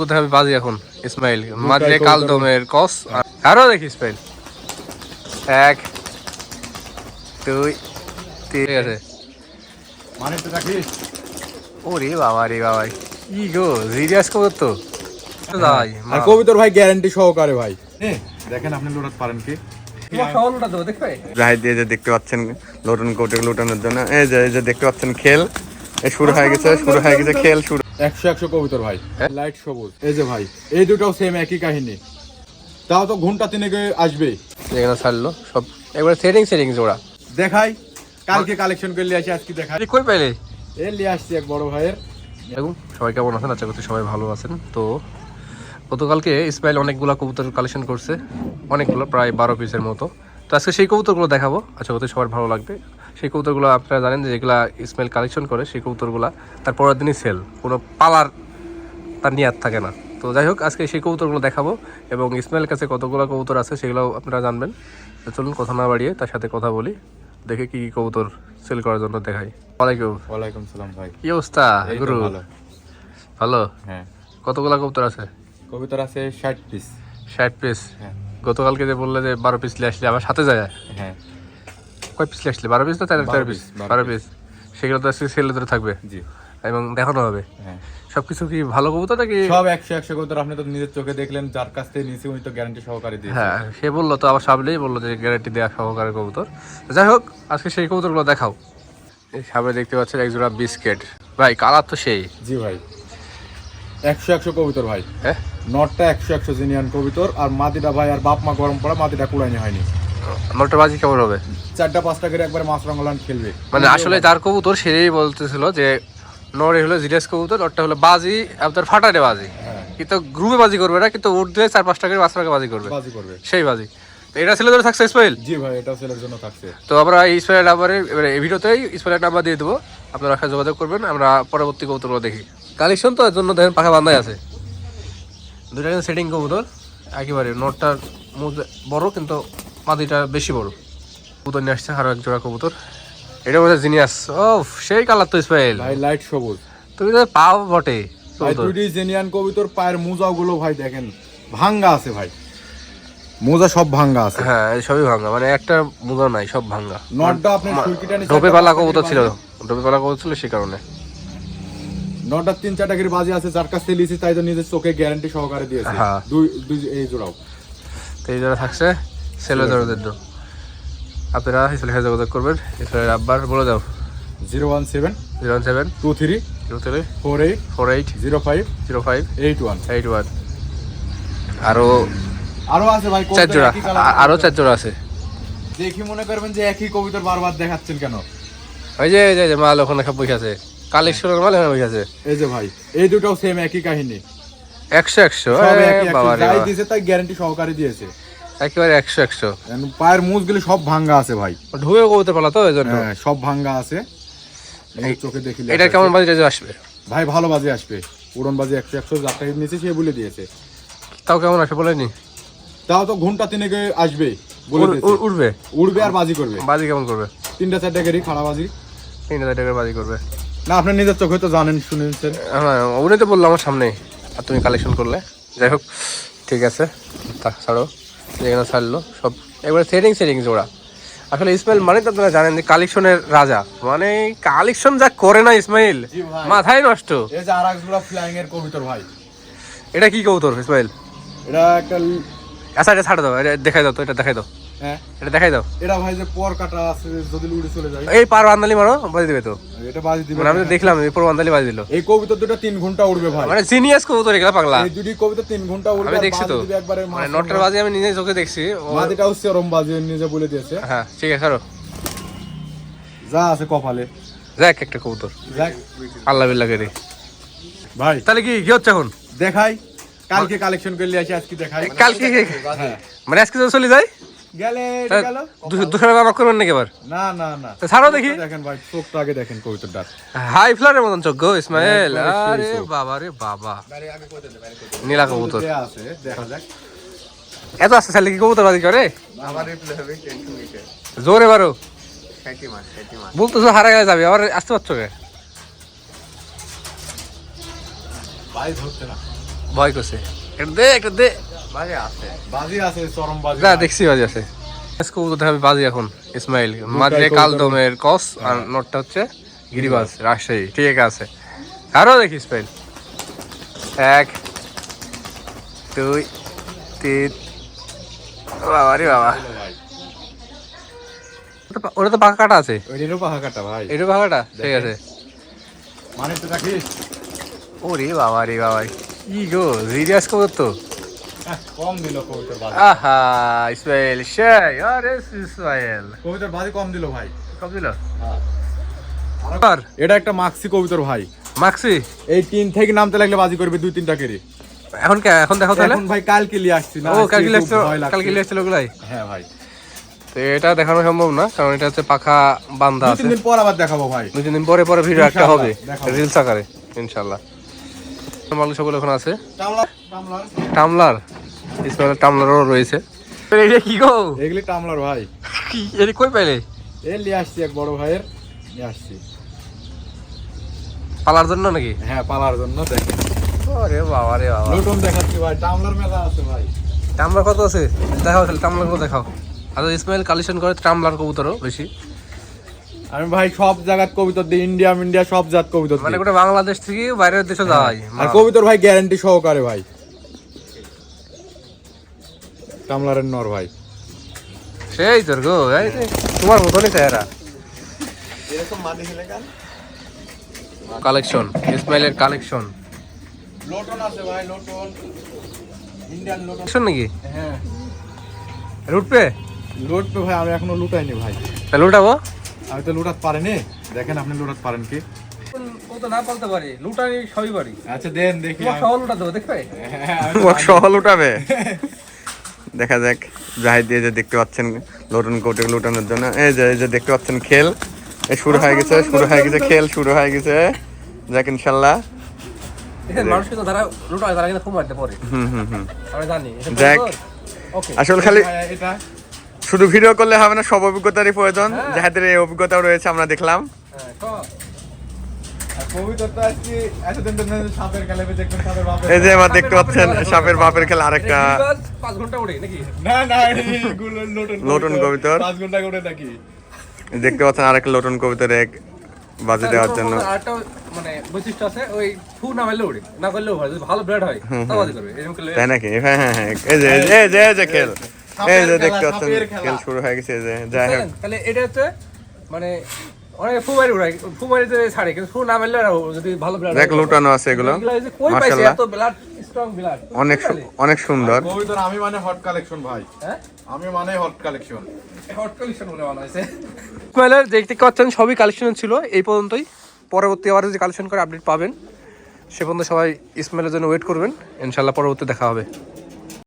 কোথায় হবে বাজি এখন ইসমাইল। মাঝে কালদমের কস আরও দেখি ইসমাইল। এক দুই তিন ঠিক আছে। মানে তো রাখিস? ওরে বাবা রে বাবা কি গো সিরিয়াস খবর তো। যাই আর কবিতর ভাই গ্যারান্টি সহকারে ভাই। দেখেন আপনি লোটাতে পারেন কি? জাহিদ দিয়ে যে দেখতে পাচ্ছেন লোটন কোটে লোটানোর জন্য এই যে এই যে দেখতে পাচ্ছেন খেল। এই শুরু হয়ে গেছে শুরু হয়ে গেছে খেল শুরু। একশো একশো কবিতর ভাই? লাইট সবুজ। এই যে ভাই এই দুটাও সেম একই কাহিনী। তাও তো ঘণ্টা তিনেক আসবে? এখানে ছাড়লো সব একবার সেটিং সেটিং জোড়া। দেখাই কালকে কালেকশন করে আসি আজকে দেখাই। কই পাইলে? এ নিয়ে আসছি এক বড় ভাইয়ের। দেখুন সবাই কেমন আছেন? আশা করছি সবাই ভালো আছেন। তো গতকালকে ইসমাইল অনেকগুলো কবুতর কালেকশন করছে। অনেকগুলো প্রায় বারো পিসের মতো। তো আজকে সেই কবুতরগুলো দেখাবো। আশা করছি সবার ভালো লাগবে। সেই কবুতরগুলো আপনারা জানেন যেগুলা ইসমাইল কালেকশন করে সেই কবুতরগুলো তার পরের দিনই সেল কোনো পালার তার নিয়াত থাকে না। তো যাই হোক আজকে সেই কবুতরগুলো দেখাবো এবং ইসমাইল কাছে কতগুলো কবুতর আছে সেগুলো আপনারা জানবেন। তো চলুন কথা না বাড়িয়ে তার সাথে কথা বলি দেখে কি কি কবুতর সেল করার জন্য দেখাই। ওয়ালাইকুম। ওয়ালাইকুম সালাম ভাই। কি অবস্থা গুরু? ভালো। হ্যাঁ। কতগুলা কবুতর আছে? কবিতর আছে ষাট পিস ষাট পিস হ্যাঁ। গতকালকে যে বললে যে বারো পিস আসলে আবার সাথে যায়। হ্যাঁ। কয় পিস আসলে? বারো পিস না তেরো? তেরো পিস বারো পিস সেগুলো তো আজকে সেলে ধরে থাকবে। জি। এবং দেখানো হবে। হ্যাঁ। সবকিছু কি ভালো কবুতর নাকি? সব একশো একশো কবিতর আপনি তো নিজের চোখে দেখলেন যার কাছ থেকে নিয়েছি উনি তো গ্যারান্টি সহকারে দিয়ে হ্যাঁ সে বলল তো আবার সামনেই বলল যে গ্যারান্টি দেওয়া সহকারে কবুতর। যাই হোক আজকে সেই কবুতরগুলো দেখাও। এই সামনে দেখতে পাচ্ছেন একজোড়া বিস্কেট ভাই কালার তো সেই। জি ভাই। একশো একশো কবিতর ভাই। হ্যাঁ? নটটা একশো একশো জিনিয়ান কবিতর আর মাটিটা ভাই আর বাপ মা গরম পড়া মাটিটা কুড়াইনি হয়নি। নটা বাজি কেমন হবে? চারটা পাঁচটা করে একবার মাছ রঙ্গলান খেলবে। মানে আসলে যার কবুতর সেই বলতেছিল যে নরে হলো জিডিএস কবুতর নটটা হলো বাজি আপনার ফাটারে বাজি। হ্যাঁ। কিন্তু গ্রুপে বাজি করবে না কিন্তু উঠ দিয়ে চার পাঁচটা করে টাকা বাজি করবে। বাজি করবে। সেই বাজি। তো এটা ছিল ধরে থাকছে ইসমাইল জি ভাই এটা ছেলের জন্য থাকছে। তো আমরা এই ইসমাইলের নাম্বারে এবারে এই ভিডিওতেই ইসমাইলের নাম্বার দিয়ে দেবো। আপনারা সাথে যোগাযোগ করবেন আমরা পরবর্তী কবুতরগুলো দেখি। কালেকশন তো এর জন্য দেখেন পাখা বান্ধাই আছে। দুটা কিন্তু সেটিং কবুতর একেবারে নোটটার মধ্যে বড় কিন্তু মাদিটা বেশি বড়। কবুতর নিয়ে আসছে আরও এক জোড়া কবুতর। এটা বোধ জিনিয়াস। ও সেই কালার তো ইসমাইল ভাই লাইট সবুজ। তুমি তো পাও বটে ভাই দুটি জেনিয়ান কবিতর পায়ের মোজাও গুলো ভাই দেখেন ভাঙ্গা আছে ভাই। মোজা সব ভাঙ্গা আছে। হ্যাঁ সবই ভাঙ্গা। মানে একটা মোজা নাই সব ভাঙ্গা। নটটা আপনি সুরকিটা নিচে ডোবে পালা কবুতর ছিল। ডোবে পালা কবুতর ছিল সেই কারণে। নটটা তিন চারটা করে বাজে আছে যার কাছ থেকে লিয়েছি তাই তো নিজের চোখে গ্যারান্টি সহকারে দিয়েছে। হ্যাঁ। দুই দুই এই জোড়াও। তো এই যারা থাকছে। আপনারা ইসলে সাথে যোগাযোগ করবেন আব্বার বলে দাও। Zero one seven zero one seven two three zero three four eight four eight zero five zero five eight one. Eight one. আরও আরও আছে ভাই চার জোড়া। আরও চার জোড়া আছে। দেখি মনে করবেন যে একই কবিতার বারবার দেখাচ্ছেন কেন। ওই যে এই যে- মাল ওখানে বসে আছে। কালেকশনের মাল এখানে বসে আছে। এই যে ভাই এই দুটাও সেম একই কাহিনী। একশো একশো। বাবা। দিয়েছে তাই গ্যারান্টি সহকারে দিয়েছে। একেবারে একশো একশো। পায়ের মুজগুলি সব ভাঙ্গা আছে ভাই। ঢুয়ে কবুতর পালা তো এই জন্য। হ্যাঁ সব ভাঙ্গা আছে। এই চোখে দেখিলে এটা কেমন বাজে আসবে? ভাই ভালো বাজে আসবে। উড়ন বাজে একশো একশো যাত্রা নিচে সে বলে দিয়েছে। তাও কেমন আসবে বলেনি? তাও তো ঘণ্টা তিনেক আসবে উড়বে? উড়বে আর বাজি করবে। বাজি কেমন করবে? তিনটা চারটা গাড়ি খাড়া বাজি। তিন হাজার টাকার বাজি করবে। না আপনি নিজের চোখে তো জানেন শুনেছেন হ্যাঁ উনি তো বলল আমার সামনে আর তুমি কালেকশন করলে। যাই হোক ঠিক আছে। তা ছাড়ো। যেখানে ছাড়লো। সব একবারে সেটিং সেটিং ওরা। আসলে ইসমাইল মানে তো আপনারা জানেন যে কালেকশনের রাজা। মানে কালেকশন যা করে না ইসমাইল মাথায় নষ্ট। এই যে আর ফ্লাইং এর কবিতর ভাই। এটা কি কবুতর ইসমাইল? এটা একটা আচ্ছা এটা ছাড়ে দাও এটা দেখাই দাও তো এটা দেখাই দাও। হ্যাঁ। এটা দেখাই দাও। এটা ভাই যে পর কাটা আছে যদি উড়ে চলে যায়। এই পার বান্দালি মারো বাজি দিবে তো। এটা বাজি দিবে। মানে আমি তো দেখলাম এই পর বান্দালি বাজি দিল। এই কবিতা দুটো তিন ঘণ্টা উড়বে ভাই। মানে জিনিয়াস কবুতর এগুলা পাগলা। এই দুটি কবিতা তিন ঘণ্টা উড়বে আমি দেখছি তো। একবারে মানে নটার বাজি আমি নিজে চোখে দেখছি। মাদিটাও সেরম বাজি নিজে বলে দিয়েছে। হ্যাঁ ঠিক আছে ছাড়ো যা আছে কপালে। দেখ একটা কবুতর। দেখ। আল্লাহ বিল্লাহ করে ভাই। তাহলে কি কি হচ্ছে এখন? দেখাই। কালকে কালেকশন করলে আসি আজকে দেখাই। কালকে হ্যাঁ। মানে আজকে চলে যায়? গেলে গেল। দুশো টাকা করবেন নাকি এবার না না না। ছাড়ো দেখি। দেখেন ভাই চোখটা আগে দেখেন কবিতার হাই ফ্লারের মতন চোখ গো ইসমাইল। আরে বাবা রে বাবা। নীলা কবুতর। আছে দেখা যাক। এত আসতে চাইলে কি কবুতর বাজি করে? জোরে বারো বলতেছো হারা গেলে যাবে আবার আসতে পারছ কে? ভাই ধরতে না। ভয় করছে। একটা দে একটা দে। বাজে আছে। বাজি আছে চরম বাজি না দেখছি বাজি আছে। দেখাবে বাজি এখন ইসমাইল। মাঝে কালদমের কস আর নটটা হচ্ছে গিরিবাজ রাজশাহী। ঠিক আছে। আরও দেখি ইসমাইল। এক দুই তিন। বাবা রে বাবা। ওটা তো- পাকা কাটা আছে। কাটা ভাই। ঠিক আছে। মানে তো রাখিস ওরে বাবা রে বাবা। কি গো সিরিয়াস কবুতর তো। কম দিল কবিতার বাজি। আহা ইসমাইল সেই আরে ইসমাইল কবিতার বাজি কম দিল ভাই। কব দিল? আর এটা একটা মাক্সি কবিতার ভাই। মাক্সি? এই তিন থেকে নামতে লাগলে বাজি করবে দুই তিনটা কেড়ে এখন কে? এখন দেখো তাহলে। এখন ভাই কালকে লিয়ে আসছি না ও কালকে ভয় লাগছে। কালকে লাগছিল ওগুলাই? হ্যাঁ ভাই। তো এটা দেখানো সম্ভব না কারণ এটা হচ্ছে পাখা বান্ধা আছে। দিন পর আবার দেখাবো ভাই। দুই তিন দিন পরে পরে ভিডিও একটা হবে রিলস আকারে ইনশাল্লাহ। মাল সকল এখন আছে। টামলার। টামলার? টামলার টামলারও রয়েছে। এটা কি গো? এগুলি টামলার ভাই। এটা কই পাইলে? এ লিয়ে আসছি এক বড় ভাইয়ের নিয়ে আসছি। পালার জন্য নাকি? হ্যাঁ পালার জন্য দেখেন। আরে বাবা রে বাবা। নতুন দেখাচ্ছি ভাই টামলার মেলা আছে ভাই। টামলার কত আছে? দেখাও তাহলে টামলারগুলো দেখাও। আর ইসমাইল কালেকশন করে টামলার কবুতরও বেশি। আমি ভাই সব জায়গার কবিতর দিই ইন্ডিয়া ইন্ডিয়া সব জাত কবিতর মানে গোটা বাংলাদেশ থেকে বাইরের দেশে যাওয়াই আর কবিতর ভাই গ্যারান্টি সহকারে ভাই। টামলারের নর ভাই। সেই তোর গো এই তোমার মতনই চেহারা কালেকশন ইসমাইলের কালেকশন। লোটন আছে ভাই লোটন। Indian lotion. নাকি? হ্যাঁ। লুটবে? লোট তো ভাই আমি এখনও লুটাইনি ভাই। তাহলে লুটাবো? আমি তো লুটাত পারেনি। দেখেন আপনি লুটাতে পারেন কি? ও তো না বলতে পারি লুটানি সবই পারি। আচ্ছা দেন দেখি সহ লুটা দেবো দেখবে? সহল উঠাবে দেখা যাক জাহিদ দিয়ে যে দেখতে পাচ্ছেন লোটন কোটে লুটানোর জন্য। এই যে এই যে দেখতে পাচ্ছেন খেল। এই শুরু হয়ে গেছে শুরু হয়ে গেছে খেল শুরু হয়ে গেছে। যাক ইনশাল্লাহ। আসলে খালি ভাই, শুধু ভিডিও করলে হবে না সব অভিজ্ঞতারই প্রয়োজন। হ্যাঁ। যাহাদের এই অভিজ্ঞতাও রয়েছে আমরা দেখলাম। এই যে এবার দেখতে পাচ্ছেন সাপের বাপের খেলা। আরেকটা। লোটন লোটন কবিতর। পাঁচ ঘণ্টা করে নাকি? দেখতে পাচ্ছেন আরেকটা লোটন কবিতার এক বাজে দেওয়ার জন্য। আরেকটা মানে বৈশিষ্ট্য আছে? ওই ফু না মারলে উড়ে না করলেও হয় যদি ভালো ব্রেড হয় তাও করবে এরকম করলে তাই নাকি? হ্যাঁ হ্যাঁ হ্যাঁ। এই যে এই যে এই যে খেল। এই যে দেখতে পাচ্ছেন খেল। শুরু হয়ে গেছে এই যে যাই হোক। তাহলে এটা হচ্ছে মানে অনেক উড়ায় ছাড়ে কিন্তু ফু না যদি ভালো ব্লাড দেখ লুটানো আছে এগুলো। কই পাইছে এত ব্লাড স্ট্রং ব্লাড অনেক সু- অনেক সুন্দর। আমি মানে হট কালেকশন ভাই। হ্যাঁ? আমি মানে হট কালেকশন হট কালেকশন বলে বলা হয়েছে দেখতে পাচ্ছেন সবই কালেকশন ছিল এই পর্যন্তই। পরবর্তী আবার যদি কালেকশন করে আপডেট পাবেন সে পর্যন্ত সবাই ইসমাইলের জন্য ওয়েট করবেন। ইনশাল্লাহ পরবর্তী দেখা হবে।